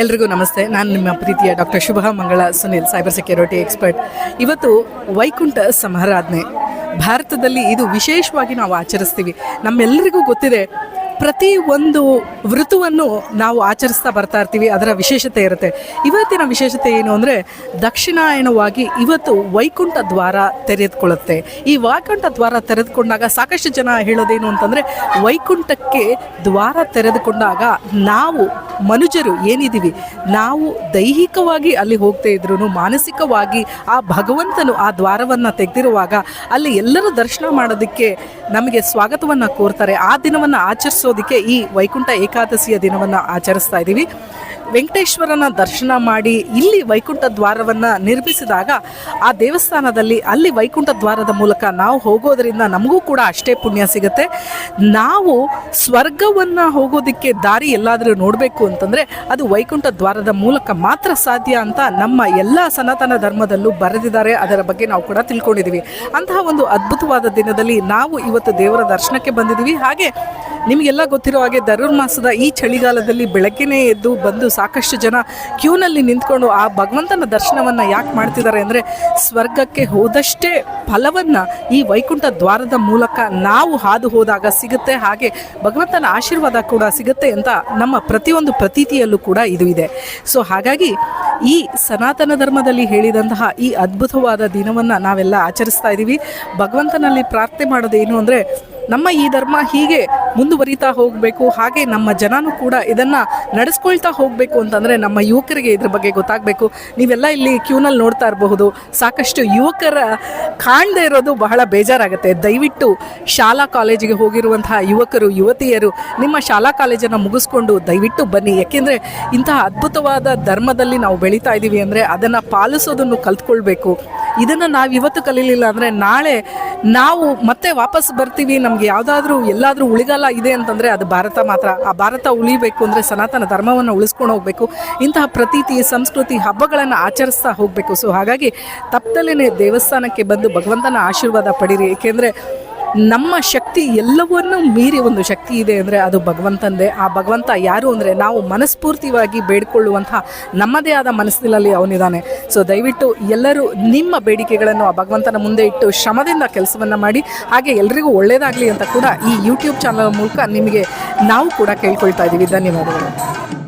ಎಲ್ರಿಗೂ ನಮಸ್ತೆ. ನಾನು ನಿಮ್ಮ ಪ್ರೀತಿಯ ಡಾಕ್ಟರ್ ಶುಭ ಮಂಗಳ, ಸುನಿಲ್, ಸೈಬರ್ ಸೆಕ್ಯೂರಿಟಿ ಎಕ್ಸ್ಪರ್ಟ್. ಇವತ್ತು ವೈಕುಂಠ ಸಮಾರಾಧನೆ. ಭಾರತದಲ್ಲಿ ಇದು ವಿಶೇಷವಾಗಿ ನಾವು ಆಚರಿಸ್ತೀವಿ. ನಮ್ಮೆಲ್ಲರಿಗೂ ಗೊತ್ತಿದೆ, ಪ್ರತಿ ಒಂದು ಋತುವನ್ನು ನಾವು ಆಚರಿಸ್ತಾ ಬರ್ತಾ ಇರ್ತೀವಿ, ಅದರ ವಿಶೇಷತೆ ಇರುತ್ತೆ. ಇವತ್ತಿನ ವಿಶೇಷತೆ ಏನು ಅಂದರೆ, ದಕ್ಷಿಣಾಯನವಾಗಿ ಇವತ್ತು ವೈಕುಂಠ ದ್ವಾರ ತೆರೆದುಕೊಳ್ಳುತ್ತೆ. ಈ ವೈಕುಂಠ ದ್ವಾರ ತೆರೆದುಕೊಂಡಾಗ ಸಾಕಷ್ಟು ಜನ ಹೇಳೋದೇನು ಅಂತಂದರೆ, ವೈಕುಂಠಕ್ಕೆ ದ್ವಾರ ತೆರೆದುಕೊಂಡಾಗ ನಾವು ಮನುಜರು ಏನಿದ್ದೀವಿ? ನಾವು ದೈಹಿಕವಾಗಿ ಅಲ್ಲಿ ಹೋಗ್ತಾ ಇದ್ರು ಮಾನಸಿಕವಾಗಿ ಆ ಭಗವಂತನು ಆ ದ್ವಾರವನ್ನು ತೆಗೆದಿರುವಾಗ ಅಲ್ಲಿ ಎಲ್ಲರೂ ದರ್ಶನ ಮಾಡೋದಕ್ಕೆ ನಮಗೆ ಸ್ವಾಗತವನ್ನು ಕೋರ್ತಾರೆ. ಆ ದಿನವನ್ನು ಆಚರಿಸೋದಕ್ಕೆ ಈ ವೈಕುಂಠ ಏಕಾದಶಿಯ ದಿನವನ್ನು ಆಚರಿಸ್ತಾ ಇದ್ದೀವಿ. ವೆಂಕಟೇಶ್ವರನ ದರ್ಶನ ಮಾಡಿ ಇಲ್ಲಿ ವೈಕುಂಠ ದ್ವಾರವನ್ನು ನಿರ್ಮಿಸಿದಾಗ ಆ ದೇವಸ್ಥಾನದಲ್ಲಿ ಅಲ್ಲಿ ವೈಕುಂಠ ದ್ವಾರದ ಮೂಲಕ ನಾವು ಹೋಗೋದರಿಂದ ನಮಗೂ ಕೂಡ ಅಷ್ಟೇ ಪುಣ್ಯ ಸಿಗುತ್ತೆ. ನಾವು ಸ್ವರ್ಗವನ್ನು ಹೋಗೋದಕ್ಕೆ ದಾರಿ ಎಲ್ಲಾದರೂ ನೋಡಬೇಕು ಅಂತಂದರೆ ಅದು ವೈಕುಂಠ ದ್ವಾರದ ಮೂಲಕ ಮಾತ್ರ ಸಾಧ್ಯ ಅಂತ ನಮ್ಮ ಎಲ್ಲ ಸನಾತನ ಧರ್ಮದಲ್ಲೂ ಬರೆದಿದ್ದಾರೆ. ಅದರ ಬಗ್ಗೆ ನಾವು ಕೂಡ ತಿಳ್ಕೊಂಡಿದ್ದೀವಿ ಅಂತಹ ಒಂದು ಅದ್ಭುತವಾದ ದಿನದಲ್ಲಿ ನಾವು ಇವತ್ತು ದೇವರ ದರ್ಶನಕ್ಕೆ ಬಂದಿದ್ದೀವಿ ಹಾಗೆ ನಿಮಗೆಲ್ಲ ಗೊತ್ತಿರೋ ಹಾಗೆ ಧನುರ್ಮಾಸದ ಈ ಚಳಿಗಾಲದಲ್ಲಿ ಬೆಳಗ್ಗೆನೇ ಎದ್ದು ಬಂದು ಸಾಕಷ್ಟು ಜನ ಕ್ಯೂನಲ್ಲಿ ನಿಂತ್ಕೊಂಡು ಆ ಭಗವಂತನ ದರ್ಶನವನ್ನು ಯಾಕೆ ಮಾಡ್ತಿದ್ದಾರೆ ಅಂದರೆ ಸ್ವರ್ಗಕ್ಕೆ ಹೋದಷ್ಟೇ ಫಲವನ್ನು ಈ ವೈಕುಂಠ ದ್ವಾರದ ಮೂಲಕ ನಾವು ಹಾದು ಹೋದಾಗ ಸಿಗುತ್ತೆ. ಹಾಗೆ ಭಗವಂತನ ಆಶೀರ್ವಾದ ಕೂಡ ಸಿಗುತ್ತೆ ಅಂತ ನಮ್ಮ ಪ್ರತಿಯೊಂದು ಪ್ರತೀತಿಯಲ್ಲೂ ಕೂಡ ಇದು ಇದೆ. ಸೊ ಹಾಗಾಗಿ ಈ ಸನಾತನ ಧರ್ಮದಲ್ಲಿ ಹೇಳಿದಂತಹ ಈ ಅದ್ಭುತವಾದ ದಿನವನ್ನು ನಾವೆಲ್ಲ ಆಚರಿಸ್ತಾ ಇದ್ದೀವಿ ಭಗವಂತನಲ್ಲಿ ಪ್ರಾರ್ಥನೆ ಮಾಡೋದೇನು ಅಂದರೆ ನಮ್ಮ ಈ ಧರ್ಮ ಹೀಗೆ ಮುಂದುವರಿತಾ ಹೋಗಬೇಕು, ಹಾಗೆ ನಮ್ಮ ಜನನೂ ಕೂಡ ಇದನ್ನು ನಡೆಸ್ಕೊಳ್ತಾ ಹೋಗಬೇಕು ಅಂತಂದರೆ ನಮ್ಮ ಯುವಕರಿಗೆ ಇದ್ರ ಬಗ್ಗೆ ಗೊತ್ತಾಗಬೇಕು. ನೀವೆಲ್ಲ ಇಲ್ಲಿ ಕ್ಯೂನಲ್ಲಿ ನೋಡ್ತಾ ಇರಬಹುದು, ಸಾಕಷ್ಟು ಯುವಕರ ಕಾಣದೇ ಇರೋದು ಬಹಳ ಬೇಜಾರಾಗುತ್ತೆ. ದಯವಿಟ್ಟು ಶಾಲಾ ಕಾಲೇಜಿಗೆ ಹೋಗಿರುವಂತಹ ಯುವಕರು, ಯುವತಿಯರು, ನಿಮ್ಮ ಶಾಲಾ ಕಾಲೇಜನ್ನು ಮುಗಿಸ್ಕೊಂಡು ದಯವಿಟ್ಟು ಬನ್ನಿ. ಯಾಕೆಂದರೆ ಇಂತಹ ಅದ್ಭುತವಾದ ಧರ್ಮದಲ್ಲಿ ನಾವು ಬೆಳೀತಾ ಇದ್ದೀವಿ ಅಂದರೆ ಅದನ್ನು ಪಾಲಿಸೋದನ್ನು ಕಲ್ತ್ಕೊಳ್ಬೇಕು. ಇದನ್ನು ನಾವು ಇವತ್ತು ಕಲೀಲಿಲ್ಲ ಅಂದರೆ ನಾಳೆ ನಾವು ಮತ್ತೆ ವಾಪಸ್ ಬರ್ತೀವಿ. ನಮಗೆ ಯಾವುದಾದ್ರೂ, ಎಲ್ಲಾದರೂ ಉಳಿಗಾಲ ಇದೆ ಅಂತಂದರೆ ಅದು ಭಾರತ ಮಾತ್ರ. ಆ ಭಾರತ ಉಳಿಬೇಕು ಅಂದರೆ ಸನಾತನ ಧರ್ಮವನ್ನು ಉಳಿಸ್ಕೊಂಡು ಹೋಗಬೇಕು. ಇಂತಹ ಪ್ರತೀತಿ, ಸಂಸ್ಕೃತಿ, ಹಬ್ಬಗಳನ್ನು ಆಚರಿಸ್ತಾ ಹೋಗಬೇಕು. ಸೊ ಹಾಗಾಗಿ ತಪ್ಪದಲ್ಲೇ ದೇವಸ್ಥಾನಕ್ಕೆ ಬಂದು ಭಗವಂತನ ಆಶೀರ್ವಾದ ಪಡೀರಿ. ಏಕೆಂದರೆ ನಮ್ಮ ಶಕ್ತಿ ಎಲ್ಲವನ್ನೂ ಮೀರಿ ಒಂದು ಶಕ್ತಿ ಇದೆ ಅಂದರೆ ಅದು ಭಗವಂತಂದೇ. ಆ ಭಗವಂತ ಯಾರು ಅಂದರೆ ನಾವು ಮನಸ್ಫೂರ್ತಿಯಾಗಿ ಬೇಡಿಕೊಳ್ಳುವಂತಹ ನಮ್ಮದೇ ಆದ ಮನಸ್ಸಿನಲ್ಲಿ ಅವನಿದ್ದಾನೆ. ಸೊ ದಯವಿಟ್ಟು ಎಲ್ಲರೂ ನಿಮ್ಮ ಬೇಡಿಕೆಗಳನ್ನು ಆ ಭಗವಂತನ ಮುಂದೆ ಇಟ್ಟು ಶ್ರಮದಿಂದ ಕೆಲಸವನ್ನು ಮಾಡಿ. ಹಾಗೆ ಎಲ್ರಿಗೂ ಒಳ್ಳೆಯದಾಗಲಿ ಅಂತ ಕೂಡ ಈ ಯೂಟ್ಯೂಬ್ ಚಾನಲ್ ಮೂಲಕ ನಿಮಗೆ ನಾವು ಕೂಡ ಕೇಳ್ಕೊಳ್ತಾ ಇದ್ದೀವಿ. ಧನ್ಯವಾದಗಳು.